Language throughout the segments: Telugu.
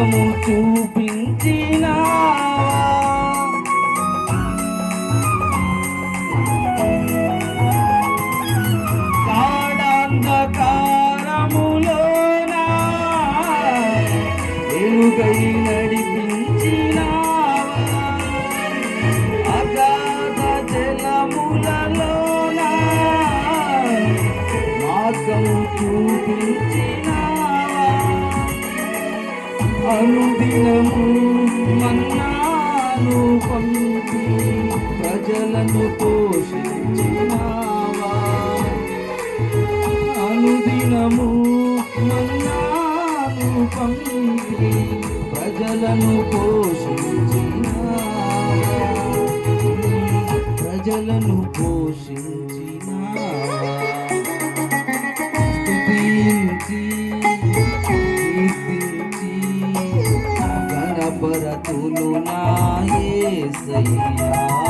మార్గము చూపించినా. కాడాంధకారములోనా వెలుగై చూపి అనుదినము మన్నాను పంపి ప్రజలను పోషించినావా? అనుదినము మన్నాను పంపి ప్రజలను పోషించినావా? ప్రజలను పోషించినావా? స్తుతించి రక్షకులు నాయే సయ్యా.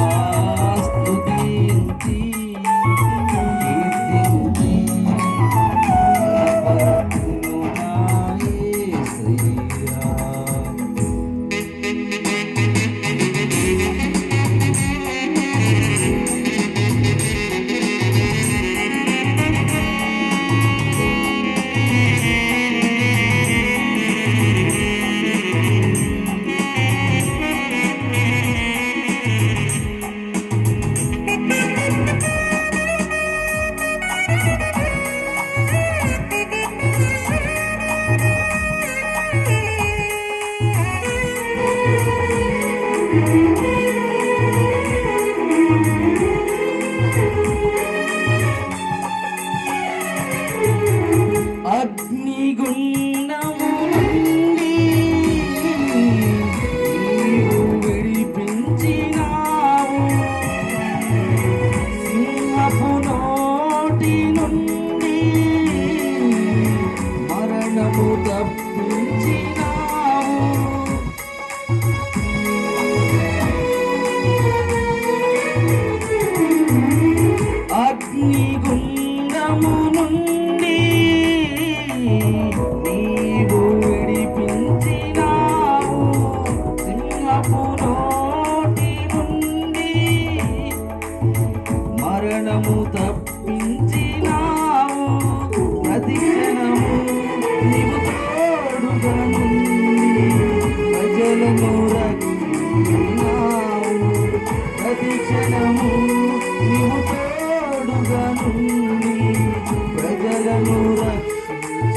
అగ్నిగుండమును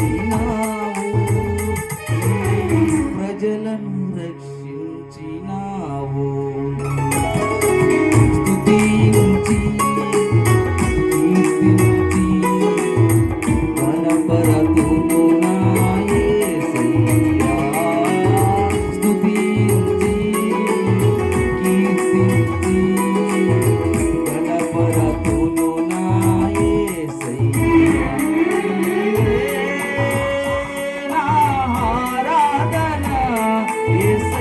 দিনা